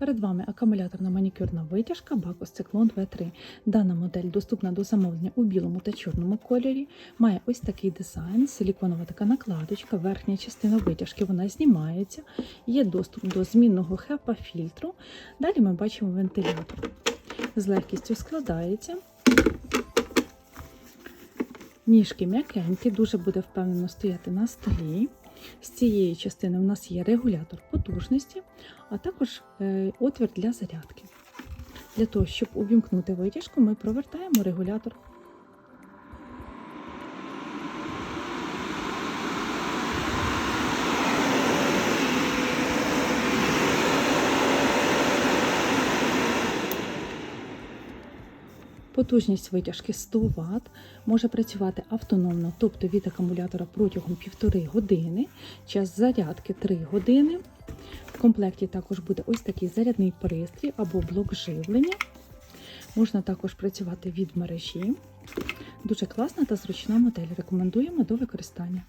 Перед вами акумуляторна манікюрна витяжка Bacus Cyclone V3. Дана модель доступна до замовлення у білому та чорному кольорі. Має ось такий дизайн, силіконова така накладочка, верхня частина витяжки вона знімається. Є доступ до змінного HEPA фільтру. Далі ми бачимо вентилятор. З легкістю складається. Ніжки м'якенькі, дуже буде впевнено стояти на столі. З цієї частини у нас є регулятор потужності, а також е, отвір для зарядки. Для того, щоб увімкнути витяжку, ми провертаємо регулятор. Потужність витяжки 100 Вт, може працювати автономно, тобто від акумулятора протягом 1,5 години, час зарядки 3 години. В комплекті також буде ось такий зарядний пристрій або блок живлення. Можна також працювати від мережі. Дуже класна та зручна модель. Рекомендуємо до використання.